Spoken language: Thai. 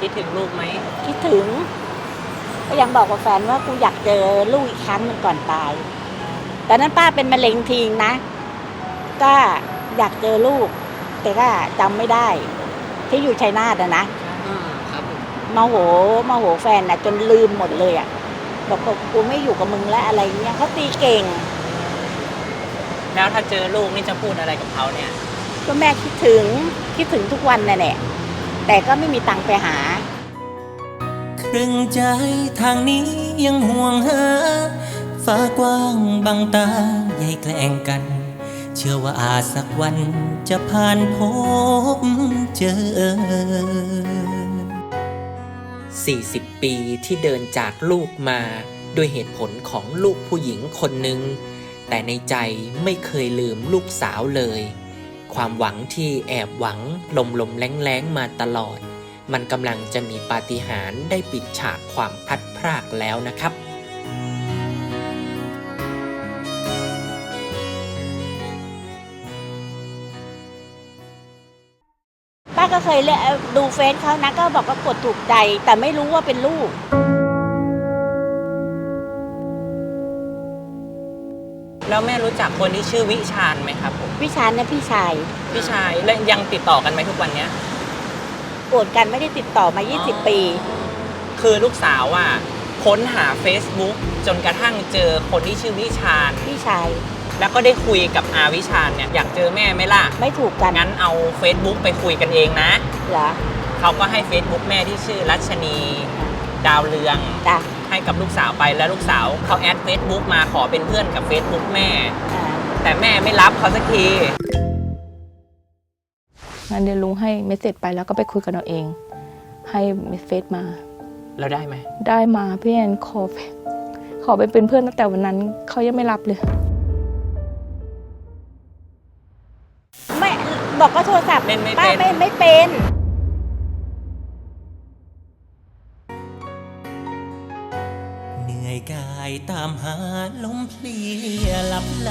คิดถึงลูกไหมคิดถึง ก็ยังบอกกับแฟนว่ากูอยากเจอลูกอีกครั้งหนึ่งก่อนตายตอนนั้นป้าเป็นมะเร็งทิ้งนะ ก็อยากเจอลูก แต่ก็จำไม่ได้ ที่อยู่ชัยนาทอะนะอ่าครับผมมาโหมาโหแฟนนะจนลืมหมดเลยอะบอกว่ากูไม่อยู่กับมึงแล้วอะไรเงี้ยเขาตีเก่ง แล้วถ้าเจอลูกนี่จะพูดอะไรกับเขาเนี่ย ก็แม่คิดถึงคิดถึงทุกวันน่ะแหละ แต่ก็ไม่มีตังค์ไปหา ครึ่งใจทางนี้ยังห่วงหา ฟ้ากว้างบางตาใหญ่แกล้งกัน เชื่อว่าอาจสักวันจะผ่านพบเจอ 40 ปีที่เดินจากลูกมาด้วยเหตุผลของลูกผู้หญิงคนหนึ่งแต่ในใจไม่เคยลืมลูกสาวเลย ความหวังที่แอบหวังลมลมแรงแรงมาตลอด มันกำลังจะมีปาฏิหาริย์ได้ปิดฉากความพัดพรากแล้วนะครับป้าก็เคยเดูเฟซเขานะก็บอกว่ากดถูกใจแต่ไม่รู้ว่าเป็นลูก แล้วแม่รู้จักคนที่ชื่อวิชาญไหมครับผมพี่ชายนะพี่ชายพี่ชายและยังติดต่อกันไหมทุกวันเนี้ย โกรธกันไม่ได้ติดต่อมา 20 ปี คือลูกสาวอะค้นหา Facebook จนกระทั่งเจอคนที่ชื่อวิชาญพี่ชายแล้วก็ได้คุยกับอาวิชาญเนี่ยอยากเจอแม่ไหมล่ะไม่ถูกกันงั้นเอา Facebook ไปคุยกันเองนะ เหรอเขาก็ให้ Facebook แม่ที่ชื่อรัชนี ดาวเรือง จ้ะ ให้กับลูกสาวไปแล้วลูกสาวเขาแอด Facebook มาขอเป็นเพื่อนกับ Facebook แม่อ่าแต่แม่ไม่รับเขาสักทีงั้นเดี๋ยวลุงให้เมสเซจไปแล้วก็ไปคุยกันเอาเอง ให้เมสเซจมาแล้วได้ไหม ได้มาพี่แอนขอขอไปเป็นเพื่อนตั้งแต่วันนั้นเขายังไม่รับเลยไม่บอกก็โทรศัพท์เล่นไม่ป้าเป็นไม่ไม่เป็น กายตามหาลมเพลียหลับไหล